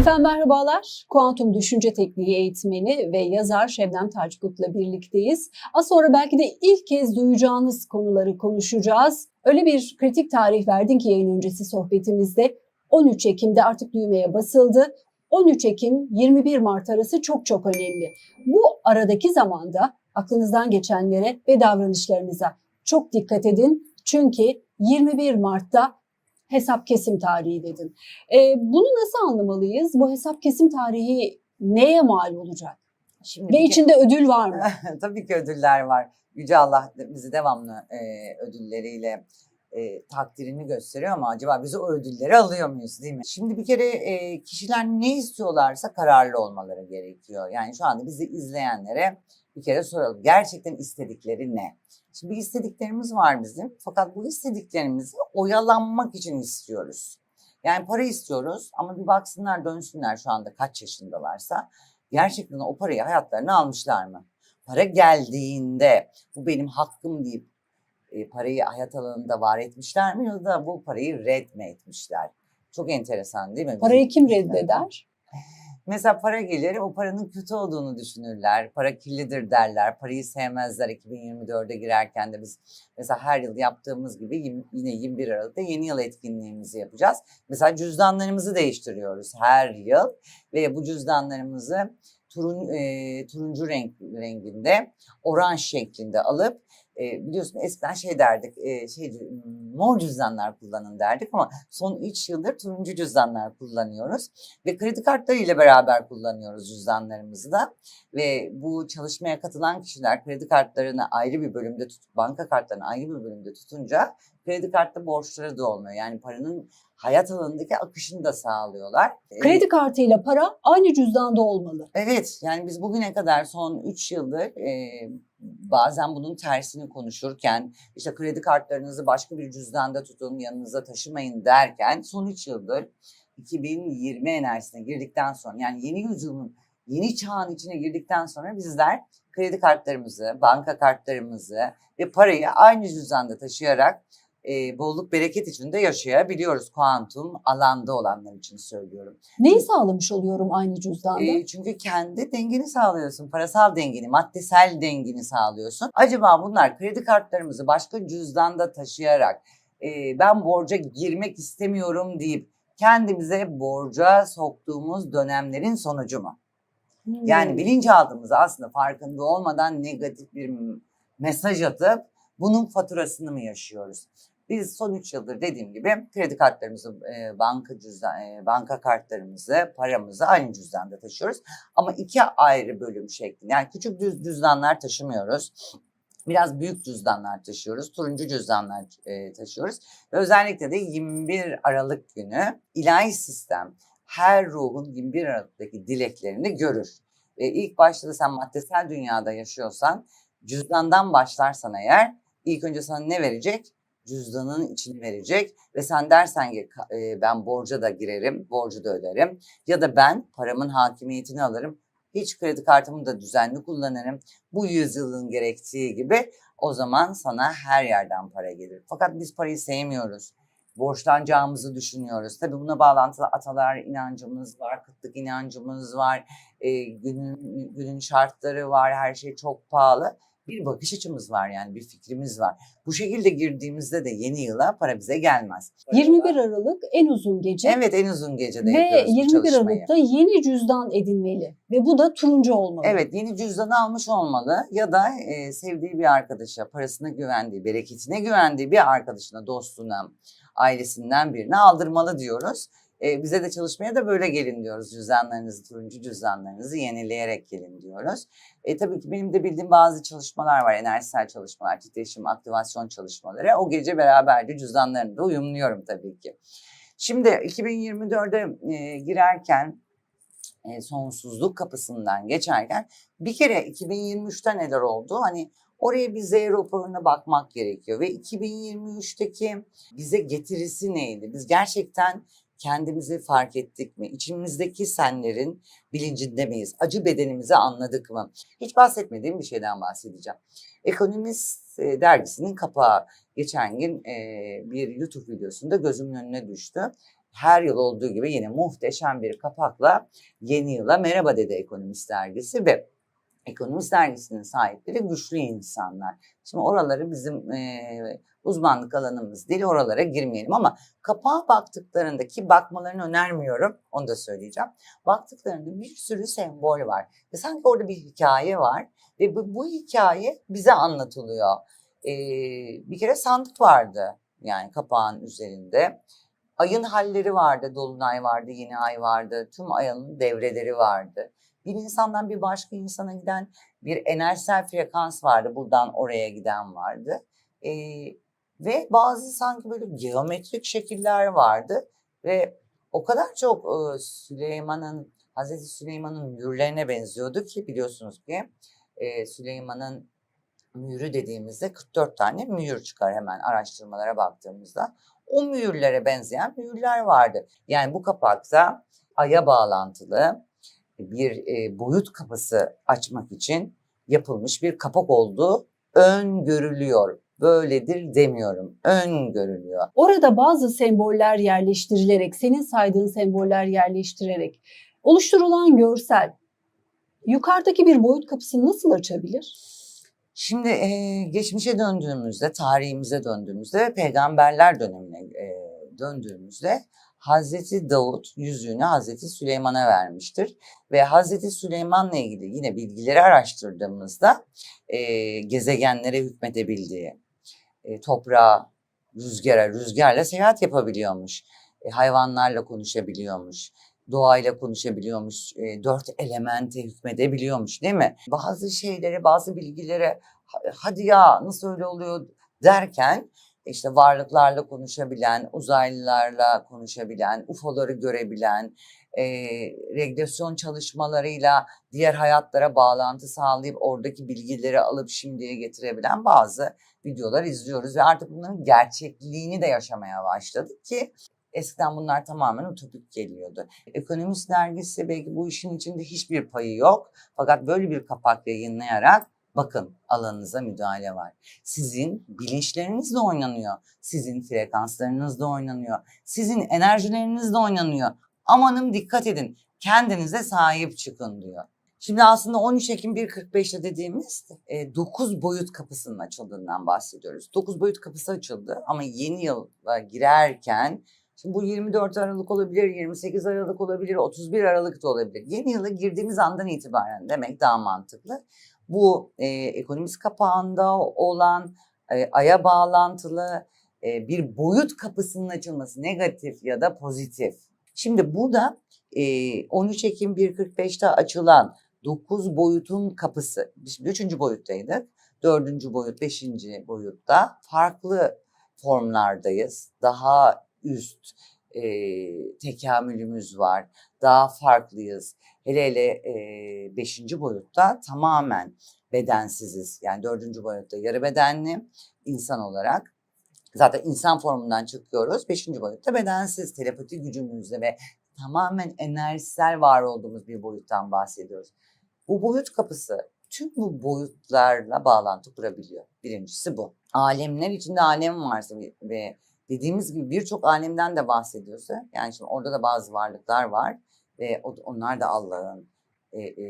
Efendim merhabalar. Kuantum Düşünce Tekniği eğitmeni ve yazar Şebnem Taçkut'la birlikteyiz. Az sonra belki de ilk kez duyacağınız konuları konuşacağız. Öyle bir kritik tarih verdin ki yayın öncesi sohbetimizde 13 Ekim'de artık düğmeye basıldı. 13 Ekim 21 Mart arası çok çok önemli. Bu aradaki zamanda aklınızdan geçenlere ve davranışlarınıza çok dikkat edin. Çünkü 21 Mart'ta hesap kesim tarihi dedin. Ee, bunu nasıl anlamalıyız? Bu hesap kesim tarihi neye mal olacak? Şimdi Ve ke- içinde ödül var mı? Tabii ki ödüller var. Yüce Allah bizi devamlı e, ödülleriyle e, takdirini gösteriyor ama acaba biz o ödülleri alıyor muyuz değil mi? Şimdi bir kere e, kişiler ne istiyorlarsa kararlı olmaları gerekiyor. Yani şu anda bizi izleyenlere bir kere soralım. Gerçekten istedikleri ne? Şimdi istediklerimiz var bizim. Fakat bu istediklerimizi oyalanmak için istiyoruz. Yani para istiyoruz ama bir baksınlar dönsünler şu anda kaç yaşındalarsa gerçekten o parayı hayatlarına almışlar mı? Para geldiğinde bu benim hakkım deyip e, parayı hayat alanında var etmişler mi ya da bu parayı red mi etmişler? Çok enteresan değil mi? Parayı kim reddeder? Mesela para gelir, o paranın kötü olduğunu düşünürler. Para kirlidir derler, parayı sevmezler. 2024'e girerken de biz mesela her yıl yaptığımız gibi yine 21 Aralık'ta yeni yıl etkinliğimizi yapacağız. Mesela cüzdanlarımızı değiştiriyoruz her yıl ve bu cüzdanlarımızı turun, e, turuncu renk renginde, oranj şeklinde alıp e, biliyorsun eskiden şey derdik, e, şey mor cüzdanlar kullanın derdik ama son 3 yıldır turuncu cüzdanlar kullanıyoruz ve kredi kartları ile beraber kullanıyoruz cüzdanlarımızı da ve bu çalışmaya katılan kişiler kredi kartlarını ayrı bir bölümde tutup banka kartlarını ayrı bir bölümde tutunca kredi kartı borçları da olmuyor. Yani paranın hayat alanındaki akışını da sağlıyorlar. Ee, Kredi kartıyla para aynı cüzdanda olmalı. Evet yani biz bugüne kadar son 3 yıldır e, bazen bunun tersini konuşurken işte kredi kartlarınızı başka bir cüzdanda tutun yanınıza taşımayın derken son 3 yıldır 2020 enerjisine girdikten sonra yani yeni yüzyılın yeni çağın içine girdikten sonra bizler kredi kartlarımızı, banka kartlarımızı ve parayı aynı cüzdanda taşıyarak e, bolluk bereket içinde yaşayabiliyoruz. Kuantum alanda olanlar için söylüyorum. Neyi sağlamış oluyorum aynı cüzdanda? E, çünkü kendi dengeni sağlıyorsun. Parasal dengeni, maddesel dengeni sağlıyorsun. Acaba bunlar kredi kartlarımızı başka cüzdanda taşıyarak e, ben borca girmek istemiyorum deyip kendimize borca soktuğumuz dönemlerin sonucu mu? Yani Hmm. bilinçaltımıza aslında farkında olmadan negatif bir mesaj atıp bunun faturasını mı yaşıyoruz? Biz son 3 yıldır dediğim gibi kredi kartlarımızı, e, banka cüzdan, e, banka kartlarımızı, paramızı aynı cüzdanda taşıyoruz. Ama iki ayrı bölüm şeklinde. Yani küçük düz cüzdanlar taşımıyoruz. Biraz büyük cüzdanlar taşıyoruz. Turuncu cüzdanlar e, taşıyoruz. Ve özellikle de 21 Aralık günü ilahi sistem her ruhun 21 Aralık'taki dileklerini görür. Ve ilk başta da sen maddesel dünyada yaşıyorsan cüzdandan başlarsan eğer ilk önce sana ne verecek? Cüzdanın içini verecek ve sen dersen ki "Ka- e, ben borca da girerim, borcu da öderim ya da ben paramın hakimiyetini alırım. Hiç kredi kartımı da düzenli kullanırım. Bu yüzyılın gerektiği gibi o zaman sana her yerden para gelir. Fakat biz parayı sevmiyoruz borçlanacağımızı düşünüyoruz. Tabii buna bağlantılı atalar inancımız var, kıtlık inancımız var, e, günün, günün şartları var, her şey çok pahalı. Bir bakış açımız var yani bir fikrimiz var. Bu şekilde girdiğimizde de yeni yıla para bize gelmez. 21 Aralık en uzun gece. Evet en uzun gecede Ve yapıyoruz bu 21 çalışmayı. Aralık'ta yeni cüzdan edinmeli ve bu da turuncu olmalı. Evet yeni cüzdanı almış olmalı ya da e, sevdiği bir arkadaşa, parasına güvendiği, bereketine güvendiği bir arkadaşına, dostuna, ailesinden birine aldırmalı diyoruz. E, bize de çalışmaya da böyle gelin diyoruz. Cüzdanlarınızı, turuncu cüzdanlarınızı yenileyerek gelin diyoruz. E, tabii ki benim de bildiğim bazı çalışmalar var. Enerjisel çalışmalar, titreşim, aktivasyon çalışmaları. O gece beraberce cüzdanlarını da uyumluyorum tabii ki. Şimdi 2024'e e, girerken e, sonsuzluk kapısından geçerken bir kere 2023'te neler oldu? Hani oraya bir Z raporuna bakmak gerekiyor ve 2023'teki bize getirisi neydi? Biz gerçekten kendimizi fark ettik mi? İçimizdeki senlerin bilincinde miyiz? Acı bedenimizi anladık mı? Hiç bahsetmediğim bir şeyden bahsedeceğim. Ekonomist e, dergisinin kapağı geçen gün e, bir YouTube videosunda gözümün önüne düştü. her yıl olduğu gibi yine muhteşem bir kapakla yeni yıla merhaba dedi Ekonomist Dergisi ve Ekonomist Dergisi'nin sahipleri güçlü insanlar. Şimdi oraları bizim e, uzmanlık alanımız değil oralara girmeyelim ama kapağa baktıklarında ki bakmalarını önermiyorum onu da söyleyeceğim. Baktıklarında bir sürü sembol var ve sanki orada bir hikaye var ve bu, bu hikaye bize anlatılıyor. E, bir kere sandık vardı yani kapağın üzerinde. Ayın halleri vardı, dolunay vardı, yeni ay vardı, tüm ayın devreleri vardı. Bir insandan bir başka insana giden bir enerjisel frekans vardı, buradan oraya giden vardı. Ee, ve bazı sanki böyle geometrik şekiller vardı ve o kadar çok e, Süleyman'ın, Hazreti Süleyman'ın mühürlerine benziyordu ki biliyorsunuz ki e, Süleyman'ın mühürü dediğimizde 44 tane mühür çıkar hemen araştırmalara baktığımızda. O mühürlere benzeyen mühürler vardı. Yani bu kapakta aya bağlantılı bir e, boyut kapısı açmak için yapılmış bir kapak olduğu öngörülüyor. Böyledir demiyorum. Öngörülüyor. Orada bazı semboller yerleştirilerek, senin saydığın semboller yerleştirerek oluşturulan görsel yukarıdaki bir boyut kapısını nasıl açabilir? Şimdi e, geçmişe döndüğümüzde, tarihimize döndüğümüzde, peygamberler dönemine e, döndüğümüzde Hazreti Davut yüzüğünü Hazreti Süleyman'a vermiştir. Ve Hazreti Süleyman'la ilgili yine bilgileri araştırdığımızda e, gezegenlere hükmedebildiği, e, toprağa, rüzgara, rüzgarla seyahat yapabiliyormuş. E, hayvanlarla konuşabiliyormuş doğayla konuşabiliyormuş, e, dört elemente hükmedebiliyormuş değil mi? Bazı şeylere, bazı bilgilere hadi ya nasıl öyle oluyor derken işte varlıklarla konuşabilen, uzaylılarla konuşabilen, UFO'ları görebilen, e, regresyon çalışmalarıyla diğer hayatlara bağlantı sağlayıp oradaki bilgileri alıp şimdiye getirebilen bazı videolar izliyoruz ve artık bunların gerçekliğini de yaşamaya başladık ki Eskiden bunlar tamamen utopik geliyordu. Ekonomist dergisi belki bu işin içinde hiçbir payı yok. Fakat böyle bir kapak yayınlayarak bakın alanınıza müdahale var. Sizin bilinçleriniz de oynanıyor. Sizin frekanslarınız da oynanıyor. Sizin enerjileriniz de oynanıyor. Amanım dikkat edin. Kendinize sahip çıkın diyor. Şimdi aslında 13 Ekim 1.45'te dediğimiz e, 9 boyut kapısının açıldığından bahsediyoruz. 9 boyut kapısı açıldı ama yeni yıla girerken Şimdi bu 24 Aralık olabilir, 28 Aralık olabilir, 31 Aralık da olabilir. Yeni yıla girdiğimiz andan itibaren demek daha mantıklı. Bu e, ekonomist kapağında olan e, aya bağlantılı e, bir boyut kapısının açılması negatif ya da pozitif. Şimdi burada e, 13 Ekim 1.45'te açılan 9 boyutun kapısı, biz 3. boyuttaydık, 4. boyut, 5. boyutta farklı formlardayız. Daha üst e, tekamülümüz var. Daha farklıyız. Hele hele e, beşinci boyutta tamamen bedensiziz. Yani dördüncü boyutta yarı bedenli insan olarak. Zaten insan formundan çıkıyoruz. Beşinci boyutta bedensiz, telepati gücümüzle ve tamamen enerjisel var olduğumuz bir boyuttan bahsediyoruz. Bu boyut kapısı tüm bu boyutlarla bağlantı kurabiliyor. Birincisi bu. Alemler içinde alem varsa ve dediğimiz gibi birçok alemden de bahsediyorsa yani şimdi orada da bazı varlıklar var ve onlar da Allah'ın e, e,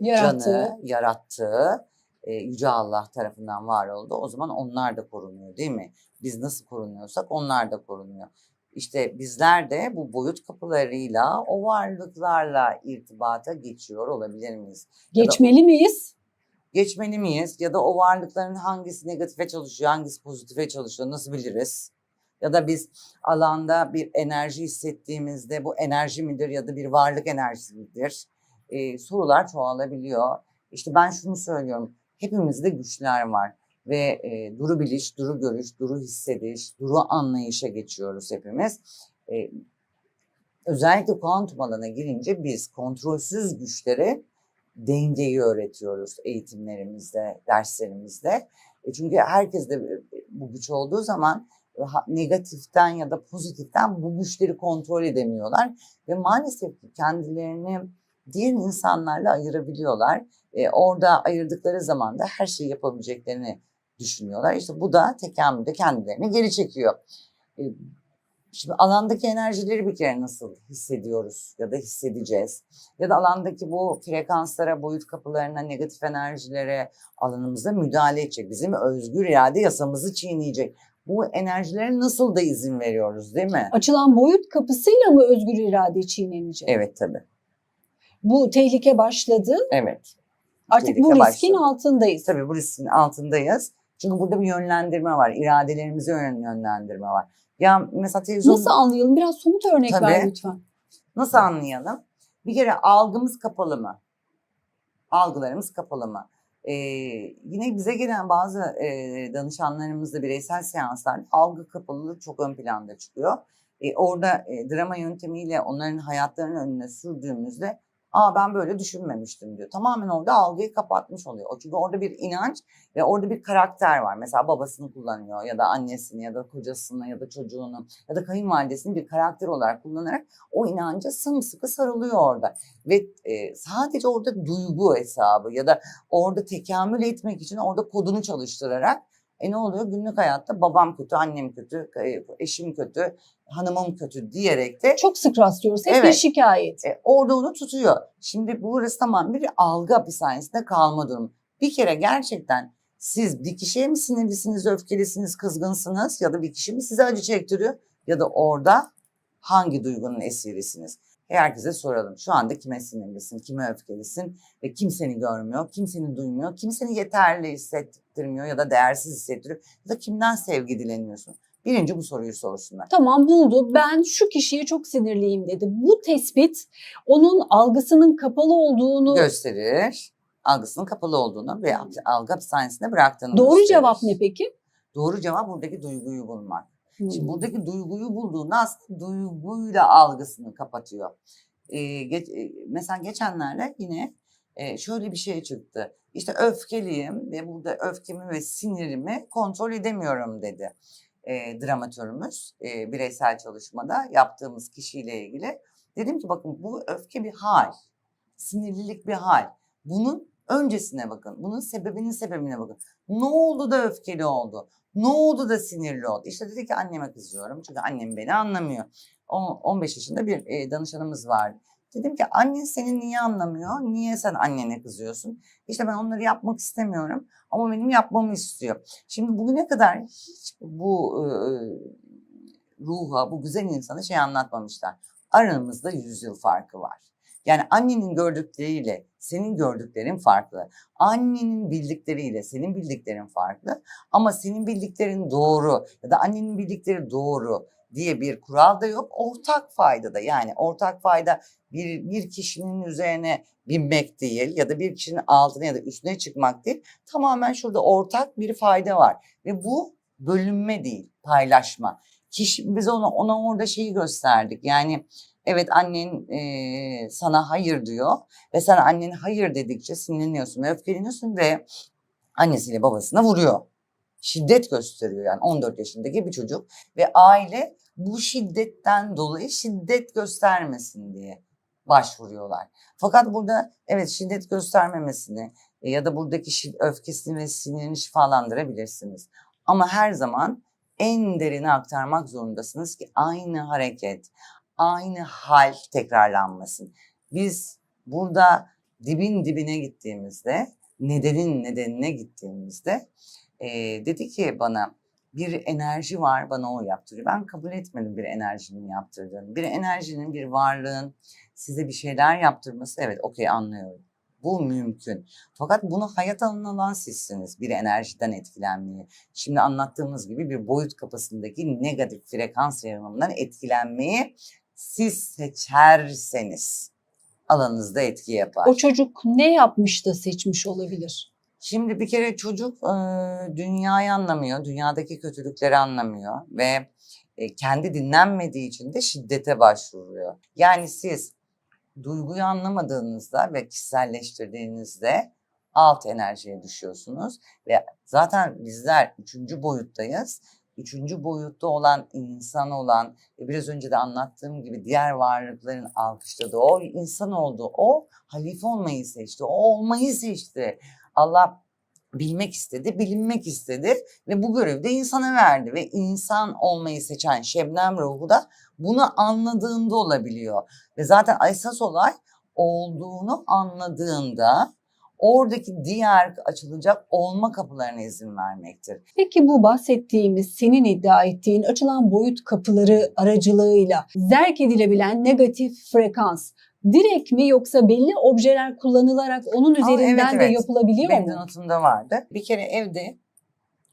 Yarattığı. canı yarattığı e, yüce Allah tarafından var oldu. O zaman onlar da korunuyor değil mi? Biz nasıl korunuyorsak onlar da korunuyor. İşte bizler de bu boyut kapılarıyla o varlıklarla irtibata geçiyor olabilir miyiz? Geçmeli miyiz? Geçmeli miyiz? Ya da o varlıkların hangisi negatife çalışıyor, hangisi pozitife çalışıyor nasıl biliriz? Ya da biz alanda bir enerji hissettiğimizde bu enerji midir ya da bir varlık enerjisi midir? Ee, sorular çoğalabiliyor. İşte ben şunu söylüyorum. Hepimizde güçler var ve e, duru biliş, duru görüş, duru hissediş, duru anlayışa geçiyoruz hepimiz. E, özellikle kuantum alana girince biz kontrolsüz güçlere dengeyi öğretiyoruz eğitimlerimizde, derslerimizde. E çünkü herkes de bu güç olduğu zaman negatiften ya da pozitiften bu güçleri kontrol edemiyorlar ve maalesef ki kendilerini diğer insanlarla ayırabiliyorlar. E, orada ayırdıkları zaman da her şeyi yapabileceklerini düşünüyorlar. İşte bu da tekamülde kendilerini geri çekiyor. E, Şimdi alandaki enerjileri bir kere nasıl hissediyoruz ya da hissedeceğiz? Ya da alandaki bu frekanslara, boyut kapılarına, negatif enerjilere alanımıza müdahale edecek. Bizim özgür irade yasamızı çiğneyecek. Bu enerjilere nasıl da izin veriyoruz değil mi? Açılan boyut kapısıyla mı özgür irade çiğnenecek? Evet tabii. Bu tehlike başladı. Evet. Artık Tehlike bu riskin başladı. altındayız. Tabii bu riskin altındayız. Çünkü burada bir yönlendirme var. İradelerimize yön- yönlendirme var. Ya mesela televizyon... Nasıl anlayalım? Biraz somut örnek ver Tabii. lütfen. Nasıl anlayalım? Bir kere algımız kapalı mı? Algılarımız kapalı mı? Ee, yine bize gelen bazı e, danışanlarımızda bireysel seanslar algı kapalılığı çok ön planda çıkıyor. E, orada e, drama yöntemiyle onların hayatlarının önüne sürdüğümüzde Aa ben böyle düşünmemiştim diyor. Tamamen orada algıyı kapatmış oluyor. O Çünkü orada bir inanç ve orada bir karakter var. Mesela babasını kullanıyor ya da annesini ya da kocasını ya da çocuğunu ya da kayınvalidesini bir karakter olarak kullanarak o inanca sımsıkı sarılıyor orada. Ve e, sadece orada duygu hesabı ya da orada tekamül etmek için orada kodunu çalıştırarak e ne oluyor? Günlük hayatta babam kötü, annem kötü, e, eşim kötü, hanımım kötü diyerek de Çok sık rastlıyoruz. Hep bir Evet. şikayet. e, orada onu tutuyor. Şimdi burası tamam bir algı hapishanesinde kalma durumu. Bir kere gerçekten siz bir kişiye mi sinirlisiniz, öfkelisiniz, kızgınsınız ya da bir kişi mi size acı çektiriyor ya da orada hangi duygunun esirisiniz? Herkese soralım. Şu anda kime sinirlisin, kime öfkelisin ve kim seni görmüyor, kim seni duymuyor, kim seni yeterli hissettirmiyor ya da değersiz hissettiriyor ya da kimden sevgi dileniyorsun? Birinci bu soruyu sorsunlar. Tamam buldu. Ben şu kişiye çok sinirliyim dedi. Bu tespit onun algısının kapalı olduğunu gösterir. Algısının kapalı olduğunu ve algı hapishanesinde bıraktığını Doğru gösterir. cevap ne peki? Doğru cevap buradaki duyguyu bulmak. Hmm. Şimdi buradaki duyguyu bulduğunda aslında duyguyla algısını kapatıyor. Ee, ge- e, mesela geçenlerde yine e, şöyle bir şey çıktı. İşte öfkeliyim ve burada öfkemi ve sinirimi kontrol edemiyorum dedi e, dramatörümüz e, bireysel çalışmada yaptığımız kişiyle ilgili. Dedim ki bakın bu öfke bir hal, sinirlilik bir hal. Bunun öncesine bakın, bunun sebebinin sebebine bakın. Ne oldu da öfkeli oldu? Ne oldu da sinirli oldu? İşte dedi ki anneme kızıyorum çünkü annem beni anlamıyor. O- 15 yaşında bir e, danışanımız vardı. Dedim ki annen seni niye anlamıyor? Niye sen annene kızıyorsun? İşte ben onları yapmak istemiyorum ama benim yapmamı istiyor. Şimdi bugüne kadar hiç bu e, ruha, bu güzel insana şey anlatmamışlar. Aramızda yüzyıl farkı var. Yani annenin gördükleriyle senin gördüklerin farklı. Annenin bildikleriyle senin bildiklerin farklı. Ama senin bildiklerin doğru ya da annenin bildikleri doğru diye bir kural da yok. Ortak fayda da yani ortak fayda bir, bir kişinin üzerine binmek değil ya da bir kişinin altına ya da üstüne çıkmak değil. Tamamen şurada ortak bir fayda var ve bu bölünme değil, paylaşma. Kişi biz ona ona orada şeyi gösterdik. Yani evet annen e, sana hayır diyor ve sen annen hayır dedikçe sinirleniyorsun ve öfkeleniyorsun ve annesiyle babasına vuruyor. Şiddet gösteriyor yani 14 yaşındaki bir çocuk ve aile bu şiddetten dolayı şiddet göstermesin diye başvuruyorlar. Fakat burada evet şiddet göstermemesini e, ya da buradaki şi- öfkesini ve sinirini şifalandırabilirsiniz. Ama her zaman en derine aktarmak zorundasınız ki aynı hareket, aynı hal tekrarlanmasın. Biz burada dibin dibine gittiğimizde, nedenin nedenine gittiğimizde e, dedi ki bana bir enerji var bana o yaptırıyor. Ben kabul etmedim bir enerjinin yaptırdığını. Bir enerjinin, bir varlığın size bir şeyler yaptırması evet okey anlıyorum. Bu mümkün. Fakat bunu hayat alan sizsiniz bir enerjiden etkilenmeyi. Şimdi anlattığımız gibi bir boyut kapısındaki negatif frekans yayılımından etkilenmeyi siz seçerseniz alanınızda etki yapar. O çocuk ne yapmış da seçmiş olabilir? Şimdi bir kere çocuk e, dünyayı anlamıyor, dünyadaki kötülükleri anlamıyor ve e, kendi dinlenmediği için de şiddete başvuruyor. Yani siz duyguyu anlamadığınızda ve kişiselleştirdiğinizde alt enerjiye düşüyorsunuz ve zaten bizler üçüncü boyuttayız. Üçüncü boyutta olan insan olan biraz önce de anlattığım gibi diğer varlıkların alkışladığı o insan oldu. O halife olmayı seçti. O olmayı seçti. Allah bilmek istedi, bilinmek istedi ve bu görevi de insana verdi ve insan olmayı seçen Şebnem ruhu da bunu anladığında olabiliyor. Ve zaten esas olay olduğunu anladığında oradaki diğer açılacak olma kapılarına izin vermektir. Peki bu bahsettiğimiz senin iddia ettiğin açılan boyut kapıları aracılığıyla zerk edilebilen negatif frekans direkt mi yoksa belli objeler kullanılarak onun Aa, üzerinden evet, de evet. yapılabiliyor Benim mu? notumda vardı. Bir kere evde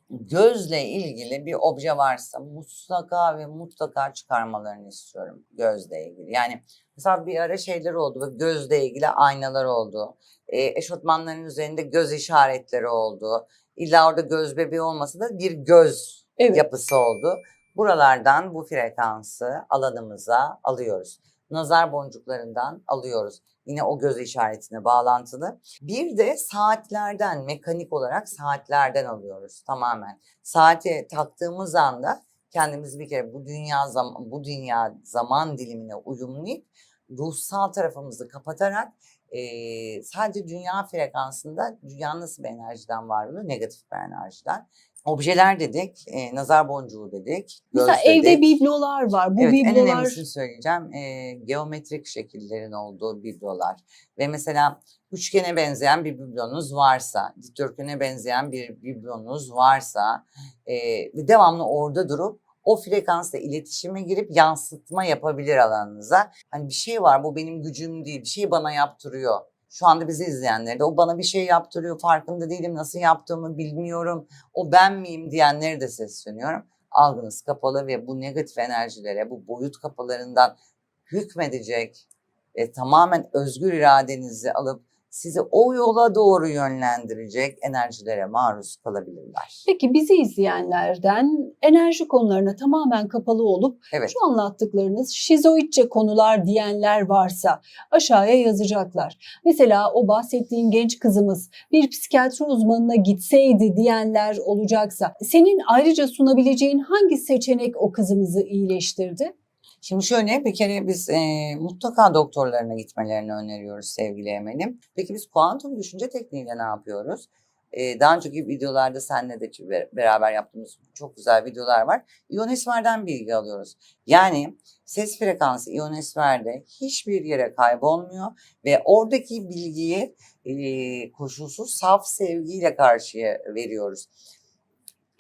gözle ilgili bir obje varsa mutlaka ve mutlaka çıkarmalarını istiyorum gözle ilgili. Yani mesela bir ara şeyler oldu gözle ilgili aynalar oldu. E, eşofmanların üzerinde göz işaretleri oldu. İlla orada göz bebeği olmasa da bir göz Evet. yapısı oldu. Buralardan bu frekansı alanımıza alıyoruz. Nazar boncuklarından alıyoruz. Yine o göz işaretine bağlantılı. Bir de saatlerden, mekanik olarak saatlerden alıyoruz tamamen. Saate taktığımız anda kendimizi bir kere bu dünya zaman bu dünya zaman dilimine uyumlayıp ruhsal tarafımızı kapatarak eee, sadece dünya frekansında dünya nasıl bir enerjiden var oluyor? Negatif bir enerjiden. Objeler dedik, eee, nazar boncuğu dedik, göz Mesela evde dedik. biblolar var. Bu evet, en biblolar önemlisini söyleyeceğim. Eee, geometrik şekillerin olduğu biblolar. Ve mesela üçgene benzeyen bir biblonuz varsa, dikdörtgene benzeyen bir biblonuz varsa ve devamlı orada durup o frekansla iletişime girip yansıtma yapabilir alanınıza. Hani bir şey var bu benim gücüm değil, bir şey bana yaptırıyor. Şu anda bizi izleyenler de o bana bir şey yaptırıyor, farkında değilim, nasıl yaptığımı bilmiyorum, o ben miyim? diyenleri de sesleniyorum algınız kapalı ve bu negatif enerjilere, bu boyut kapılarından hükmedecek ve tamamen özgür iradenizi alıp sizi o yola doğru yönlendirecek enerjilere maruz kalabilirler. Peki bizi izleyenlerden enerji konularına tamamen kapalı olup Evet. şu anlattıklarınız şizoidçe konular diyenler varsa aşağıya yazacaklar. Mesela o bahsettiğim genç kızımız bir psikiyatri uzmanına gitseydi diyenler olacaksa senin ayrıca sunabileceğin hangi seçenek o kızımızı iyileştirdi? Şimdi şöyle bir kere biz e, mutlaka doktorlarına gitmelerini öneriyoruz sevgili Emel'im. Peki biz kuantum düşünce tekniğiyle ne yapıyoruz? E, daha önceki videolarda seninle de be- beraber yaptığımız çok güzel videolar var. İyonosferden bilgi alıyoruz. Yani ses frekansı iyonosferde hiçbir yere kaybolmuyor ve oradaki bilgiyi e, koşulsuz saf sevgiyle karşıya veriyoruz.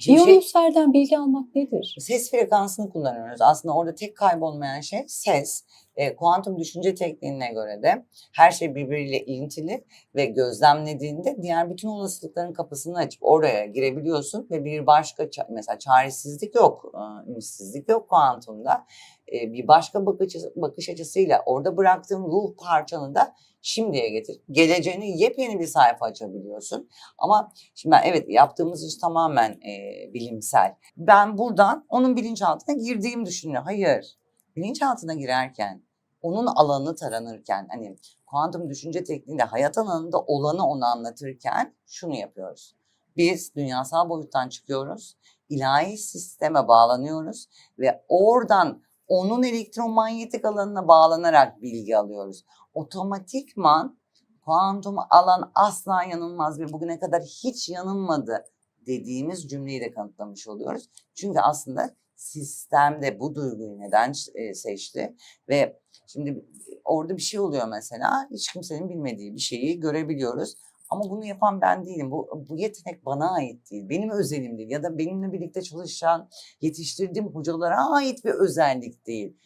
Şimdi şey- bilgi almak nedir? ses frekansını kullanıyoruz. Aslında orada tek kaybolmayan şey ses. E, kuantum düşünce tekniğine göre de her şey birbiriyle ilintili ve gözlemlediğinde diğer bütün olasılıkların kapısını açıp oraya girebiliyorsun ve bir başka mesela çaresizlik yok, e, ümitsizlik yok kuantumda. E, bir başka bakış, bakış açısıyla orada bıraktığın ruh parçanı da şimdiye getir. Geleceğini yepyeni bir sayfa açabiliyorsun. Ama şimdi ben evet yaptığımız iş tamamen e, bilimsel. Ben buradan onun bilinçaltına girdiğimi düşünüyorum. Hayır. Bilinçaltına girerken, onun alanı taranırken, hani kuantum düşünce tekniğinde hayat alanında olanı ona anlatırken şunu yapıyoruz. Biz dünyasal boyuttan çıkıyoruz, ilahi sisteme bağlanıyoruz ve oradan onun elektromanyetik alanına bağlanarak bilgi alıyoruz. Otomatikman kuantum alan asla yanılmaz ve bugüne kadar hiç yanılmadı dediğimiz cümleyi de kanıtlamış oluyoruz. Çünkü aslında sistemde bu duyguyu neden e, seçti ve şimdi orada bir şey oluyor mesela hiç kimsenin bilmediği bir şeyi görebiliyoruz. Ama bunu yapan ben değilim. Bu, bu yetenek bana ait değil. Benim özelim değil. Ya da benimle birlikte çalışan, yetiştirdiğim hocalara ait bir özellik değil.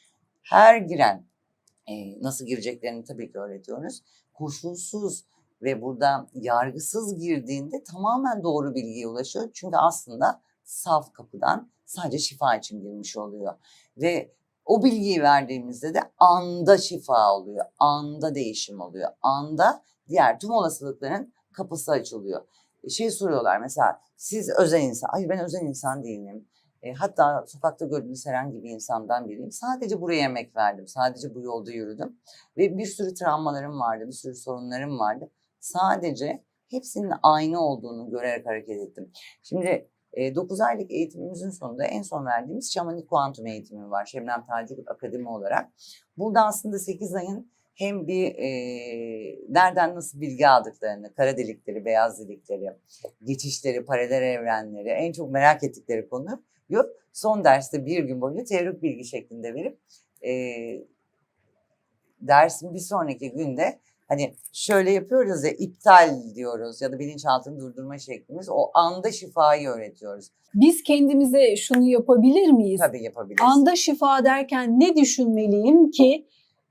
Her giren e, nasıl gireceklerini tabii ki öğretiyoruz. Koşulsuz ve burada yargısız girdiğinde tamamen doğru bilgiye ulaşıyor. Çünkü aslında saf kapıdan sadece şifa için girmiş oluyor. Ve o bilgiyi verdiğimizde de anda şifa oluyor, anda değişim oluyor, anda diğer tüm olasılıkların kapısı açılıyor. E, Şey soruyorlar mesela siz özel insan, hayır ben özel insan değilim. E, hatta sokakta gördüğünüz herhangi bir insandan biriyim. Sadece buraya emek verdim, sadece bu yolda yürüdüm. Ve bir sürü travmalarım vardı, bir sürü sorunlarım vardı. Sadece hepsinin aynı olduğunu görerek hareket ettim. Şimdi 9 aylık eğitimimizin sonunda en son verdiğimiz şamanik kuantum eğitimi var. Şebnem Tacı Akademi olarak. Burada aslında 8 ayın hem bir e, nereden nasıl bilgi aldıklarını, kara delikleri, beyaz delikleri, geçişleri, paralel evrenleri en çok merak ettikleri konu yok. Son derste bir gün boyunca teorik bilgi şeklinde verip e, dersin bir sonraki günde hani şöyle yapıyoruz ya iptal diyoruz ya da bilinçaltını durdurma şeklimiz o anda şifayı öğretiyoruz. Biz kendimize şunu yapabilir miyiz? Tabii yapabiliriz. Anda şifa derken ne düşünmeliyim ki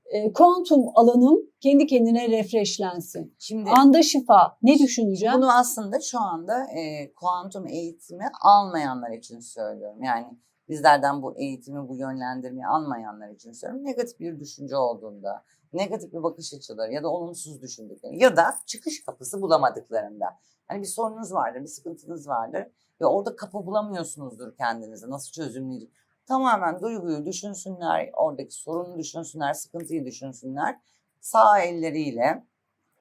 e, kuantum alanım kendi kendine refreshlensin? Şimdi Anda şifa ne düşüneceğim? Bunu aslında şu anda e, kuantum eğitimi almayanlar için söylüyorum. Yani bizlerden bu eğitimi, bu yönlendirmeyi almayanlar için söylüyorum. Negatif bir düşünce olduğunda, negatif bir bakış açıları ya da olumsuz düşündükleri ya da çıkış kapısı bulamadıklarında. Hani bir sorunuz vardır, bir sıkıntınız vardır ve orada kapı bulamıyorsunuzdur kendinize. Nasıl çözümleyecek? Tamamen duyguyu düşünsünler, oradaki sorunu düşünsünler, sıkıntıyı düşünsünler. Sağ elleriyle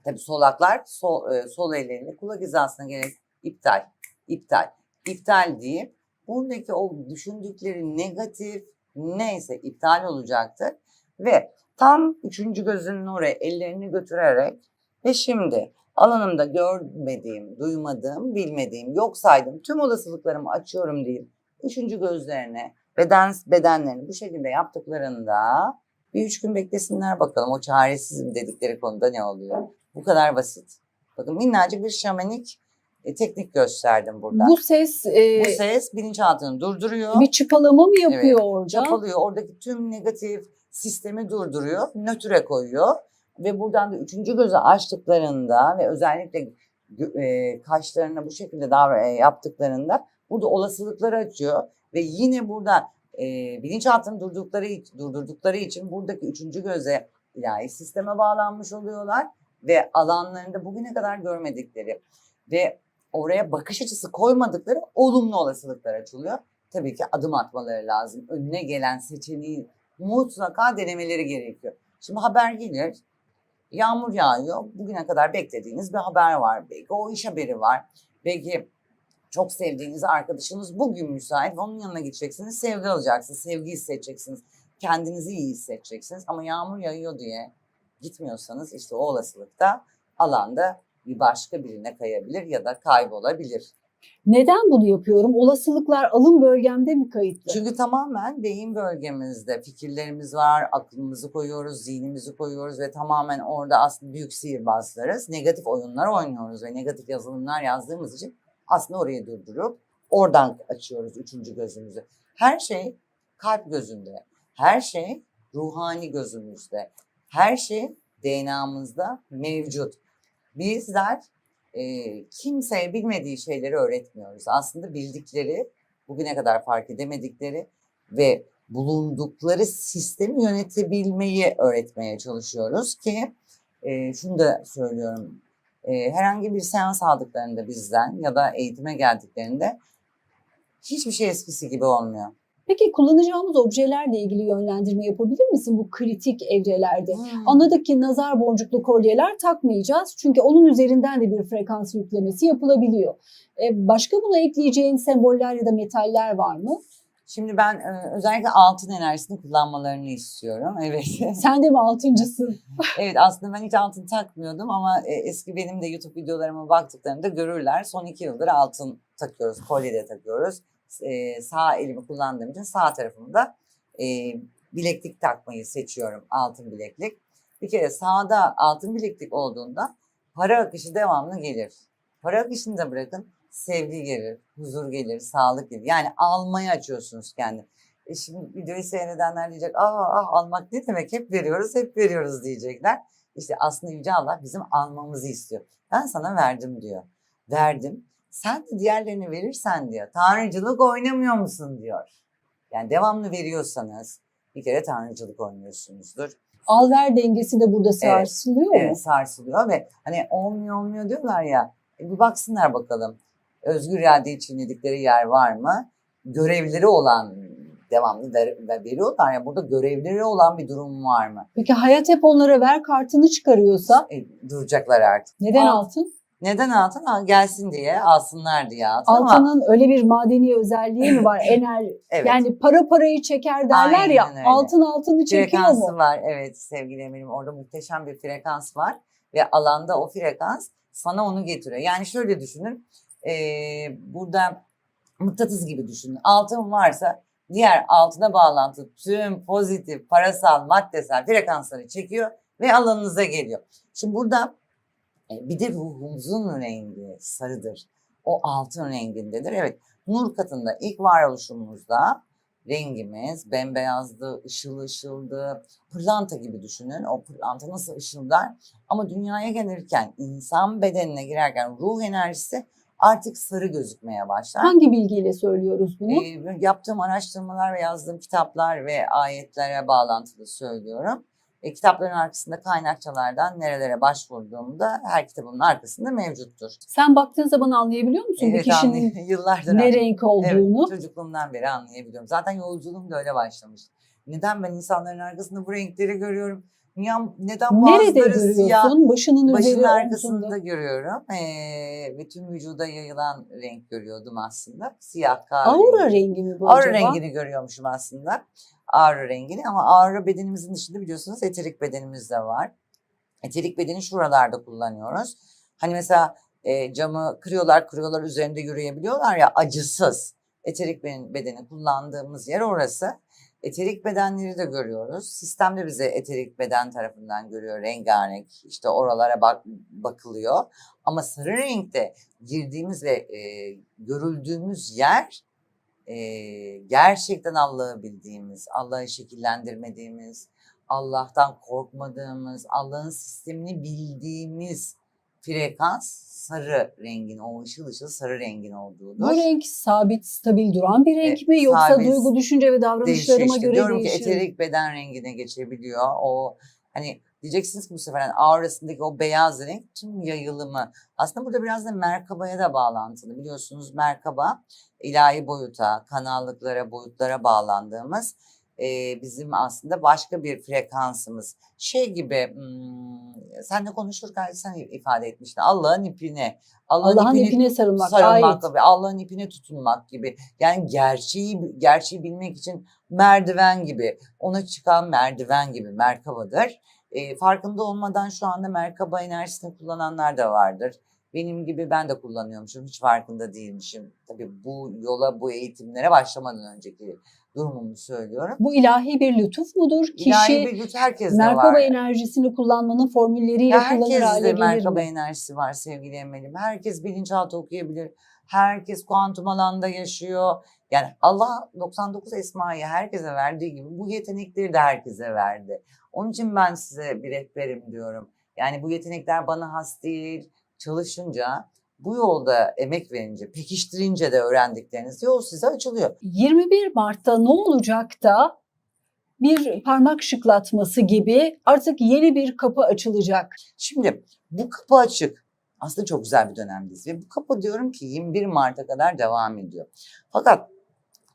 Tabii solaklar sol, e, sol elleriyle kulak hizasına gerek iptal, iptal, iptal deyip buradaki o düşündükleri negatif neyse iptal olacaktır. Ve tam üçüncü gözünün oraya ellerini götürerek ve şimdi alanımda görmediğim, duymadığım, bilmediğim, yok saydım tüm olasılıklarımı açıyorum deyip üçüncü gözlerine beden bedenlerini bu şekilde yaptıklarında bir üç gün beklesinler bakalım o çaresizim dedikleri konuda ne oluyor. Bu kadar basit. Bakın minnacık bir şamanik e, teknik gösterdim burada. Bu ses e, Bu ses bilinçaltını durduruyor. bir çıpalama mı yapıyor Evet, orada? Çapalıyor. Oradaki tüm negatif sistemi durduruyor. Nötre koyuyor. Ve buradan da üçüncü gözü açtıklarında ve özellikle e, kaşlarına bu şekilde davran e, yaptıklarında burada olasılıkları açıyor. Ve yine burada e, bilinçaltını durdurdukları, durdurdukları için buradaki üçüncü göze ilahi sisteme bağlanmış oluyorlar. Ve alanlarında bugüne kadar görmedikleri ve oraya bakış açısı koymadıkları olumlu olasılıklar açılıyor tabii ki adım atmaları lazım. Önüne gelen seçeneği mutlaka denemeleri gerekiyor. Şimdi haber gelir, yağmur yağıyor. Bugüne kadar beklediğiniz bir haber var. Belki o iş haberi var. Belki çok sevdiğiniz arkadaşınız bugün müsait ve onun yanına gideceksiniz. Sevgi alacaksınız, sevgi hissedeceksiniz. Kendinizi iyi hissedeceksiniz. Ama yağmur yağıyor diye gitmiyorsanız işte o olasılıkta alanda bir başka birine kayabilir ya da kaybolabilir. Neden bunu yapıyorum? Olasılıklar alım bölgemde mi kayıtlı? Çünkü tamamen beyin bölgemizde fikirlerimiz var, aklımızı koyuyoruz, zihnimizi koyuyoruz ve tamamen orada aslında büyük sihirbazlarız. Negatif oyunlar oynuyoruz ve negatif yazılımlar yazdığımız için aslında orayı durdurup oradan açıyoruz üçüncü gözümüzü. Her şey kalp gözünde, her şey ruhani gözümüzde, her şey DNA'mızda mevcut. Bizler e, kimseye bilmediği şeyleri öğretmiyoruz. Aslında bildikleri, bugüne kadar fark edemedikleri ve bulundukları sistemi yönetebilmeyi öğretmeye çalışıyoruz ki e, şunu da söylüyorum. E, herhangi bir seans aldıklarında bizden ya da eğitime geldiklerinde hiçbir şey eskisi gibi olmuyor. Peki kullanacağımız objelerle ilgili yönlendirme yapabilir misin bu kritik evrelerde? Hmm. Anladık ki nazar boncuklu kolyeler takmayacağız. Çünkü onun üzerinden de bir frekans yüklemesi yapılabiliyor. E, başka buna ekleyeceğin semboller ya da metaller var mı? Şimdi ben e, özellikle altın enerjisini kullanmalarını istiyorum. Evet. Sen de mi altıncısın? Evet aslında ben hiç altın takmıyordum ama e, eski benim de YouTube videolarıma baktıklarında görürler. Son iki yıldır altın takıyoruz, kolye de takıyoruz. E, sağ elimi kullandığım için sağ tarafımda e, bileklik takmayı seçiyorum, altın bileklik. Bir kere sağda altın bileklik olduğunda para akışı devamlı gelir. Para akışını da bırakın, sevgi gelir, huzur gelir, sağlık gelir. Yani almaya açıyorsunuz kendini. E şimdi videoyu seyredenler diyecek, aa ah, almak ne demek? Hep veriyoruz, hep veriyoruz diyecekler. İşte aslında Yüce Allah bizim almamızı istiyor. Ben sana verdim diyor. Verdim. Sen de diğerlerini verirsen diyor. Tanrıcılık oynamıyor musun diyor. Yani devamlı veriyorsanız bir kere tanrıcılık oynuyorsunuzdur. Al ver dengesi de burada sarsılıyor mu? Evet sarsılıyor ve hani olmuyor olmuyor diyorlar ya. E bir baksınlar bakalım. Özgür irade çiğnedikleri yer var mı? Görevleri olan devamlı ver, ver- veriyorlar ya burada görevleri olan bir durum var mı? Peki hayat hep onlara ver kartını çıkarıyorsa E, duracaklar artık. neden Alt- altın? Neden altın? Ha, gelsin diye, alsınlar diye altın ama Altının öyle bir madeni özelliği mi var? Ener evet. yani para parayı çeker derler ya. Aynen öyle. Altın altını çekiyor frekansı mu? var. Evet sevgili Eminim orada muhteşem bir frekans var ve alanda o frekans sana onu getiriyor. Yani şöyle düşünün eee, burada mıknatıs gibi düşünün. Altın varsa diğer altına bağlantı tüm pozitif, parasal, maddesel frekansları çekiyor ve alanınıza geliyor. Şimdi burada e, bir de ruhumuzun rengi sarıdır. O altın rengindedir. Evet nur katında ilk varoluşumuzda rengimiz bembeyazdı, ışıl ışıldı. Pırlanta gibi düşünün. O pırlanta nasıl ışıldar? Ama dünyaya gelirken, insan bedenine girerken ruh enerjisi artık sarı gözükmeye başlar. Hangi bilgiyle söylüyoruz bunu? Ee, yaptığım araştırmalar ve yazdığım kitaplar ve ayetlere bağlantılı söylüyorum. E, kitapların arkasında kaynakçalardan nerelere başvurduğumda her kitabın arkasında mevcuttur. Sen baktığın zaman anlayabiliyor musun bir Evet, kişinin anlay- yıllardır ne renk olduğunu? Evet, çocukluğumdan beri anlayabiliyorum. Zaten yolculuğum da öyle başlamış. Neden ben insanların arkasında bu renkleri görüyorum? Ya, neden Nerede bazıları siyah, görüyorsun? Başının başın üzeri arkasında görüyorum. Ee, tüm vücuda yayılan renk görüyordum aslında. Siyah kahve. Aura rengi mi bu Aura acaba? rengini görüyormuşum aslında. Aura rengini ama aura bedenimizin dışında biliyorsunuz eterik bedenimiz de var. Eterik bedeni şuralarda kullanıyoruz. Hani mesela e, camı kırıyorlar kırıyorlar üzerinde yürüyebiliyorlar ya acısız. Eterik beden- bedeni kullandığımız yer orası. Eterik bedenleri de görüyoruz. Sistemde bize eterik beden tarafından görüyor rengarenk. İşte oralara bak, bakılıyor. Ama sarı renkte girdiğimiz ve e, görüldüğümüz yer e, gerçekten Allah'ı bildiğimiz, Allah'ı şekillendirmediğimiz, Allah'tan korkmadığımız, Allah'ın sistemini bildiğimiz frekans sarı rengin, o ışıl ışıl sarı rengin olduğudur. Bu renk sabit, stabil duran bir renk E, mi yoksa sabit, duygu, düşünce ve davranışlarıma işte. göre Diyorum değişir ki mi? eterik beden rengine geçebiliyor. O hani diyeceksiniz ki bu sefer hani aurasındaki o beyaz renk tüm yayılımı. Aslında burada biraz da Merkaba'ya da bağlantılı. Biliyorsunuz Merkaba ilahi boyuta, kanallıklara, boyutlara bağlandığımız e, bizim aslında başka bir frekansımız. Şey gibi hmm, senle konuşurken sen ifade etmiştin. Allah'ın ipine. Allah'ın ipine sarılmak, sarılmak ait. gibi, Allah'ın ipine tutunmak gibi. Yani gerçeği gerçeği bilmek için merdiven gibi, ona çıkan merdiven gibi Merkaba'dır. E, farkında olmadan şu anda Merkaba enerjisini kullananlar da vardır. Benim gibi ben de kullanıyormuşum, hiç farkında değilmişim. Tabii bu yola, bu eğitimlere başlamadan önceki durumumu söylüyorum. Bu ilahi bir lütuf mudur? Kişi İlahi bir güç herkeste Merkaba var. enerjisini kullanmanın formülleriyle Ya kullanır hale gelir merkaba mi? enerjisi var sevgili Emel'im. Herkes bilinçaltı okuyabilir. Herkes kuantum alanda yaşıyor. Yani Allah 99 esmayı herkese verdiği gibi bu yetenekleri de herkese verdi. Onun için ben size bir rehberim diyorum. Yani bu yetenekler bana has değil. Çalışınca, bu yolda emek verince, pekiştirince de öğrendikleriniz yol size açılıyor. 21 Mart'ta ne olacak da bir parmak şıklatması gibi artık yeni bir kapı açılacak. Şimdi bu kapı açık. Aslında çok güzel bir dönemdeyiz ve bu kapı diyorum ki 21 Mart'a kadar devam ediyor. Fakat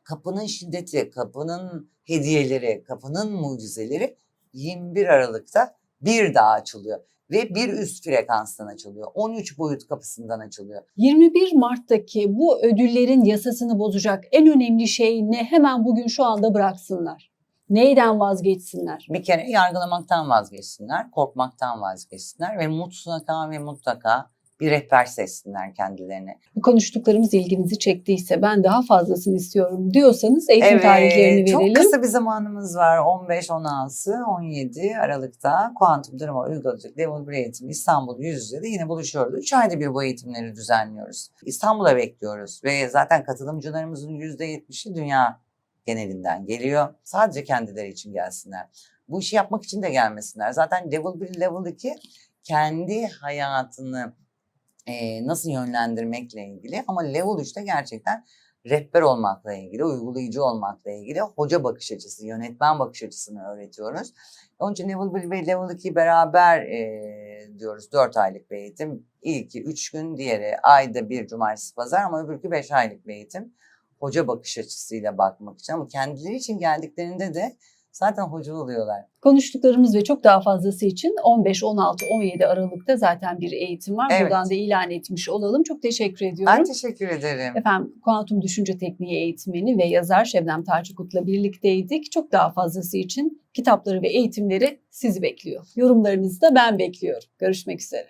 kapının şiddeti, kapının hediyeleri, kapının mucizeleri 21 Aralık'ta bir daha açılıyor ve bir üst frekanstan açılıyor. 13 boyut kapısından açılıyor. 21 Mart'taki bu ödüllerin yasasını bozacak en önemli şey ne? Hemen bugün şu anda bıraksınlar. Neyden vazgeçsinler? Bir kere yargılamaktan vazgeçsinler, korkmaktan vazgeçsinler ve mutlaka ve mutlaka bir rehber seçsinler kendilerine. Bu konuştuklarımız ilginizi çektiyse ben daha fazlasını istiyorum diyorsanız eğitim tarihlerini çok verelim. kısa bir zamanımız var. 15, 16, 17 Aralık'ta Kuantum Drama Uygulayacak Level 1 eğitimi İstanbul yüz yüze de yine buluşuyoruz. 3 ayda bir bu eğitimleri düzenliyoruz. İstanbul'a bekliyoruz ve zaten katılımcılarımızın %70'i dünya genelinden geliyor. Sadece kendileri için gelsinler. Bu işi yapmak için de gelmesinler. Zaten Level 1, Level 2 kendi hayatını e, nasıl yönlendirmekle ilgili ama Level 3'te gerçekten rehber olmakla ilgili, uygulayıcı olmakla ilgili hoca bakış açısı, yönetmen bakış açısını öğretiyoruz. Onun için Level 1 ve Level 2'yi beraber e, diyoruz 4 aylık bir eğitim. İlki 3 gün, diğeri ayda bir cumartesi pazar ama öbürkü 5 aylık bir eğitim. Hoca bakış açısıyla bakmak için ama kendileri için geldiklerinde de zaten hoca oluyorlar. Konuştuklarımız ve çok daha fazlası için 15, 16, 17 Aralık'ta zaten bir eğitim var. Evet. Buradan da ilan etmiş olalım. Çok teşekkür ediyorum. Ben teşekkür ederim. Efendim kuantum düşünce tekniği eğitmeni ve yazar Şebnem Tarçıkut'la birlikteydik. Çok daha fazlası için kitapları ve eğitimleri sizi bekliyor. Yorumlarınızı da ben bekliyorum. Görüşmek üzere.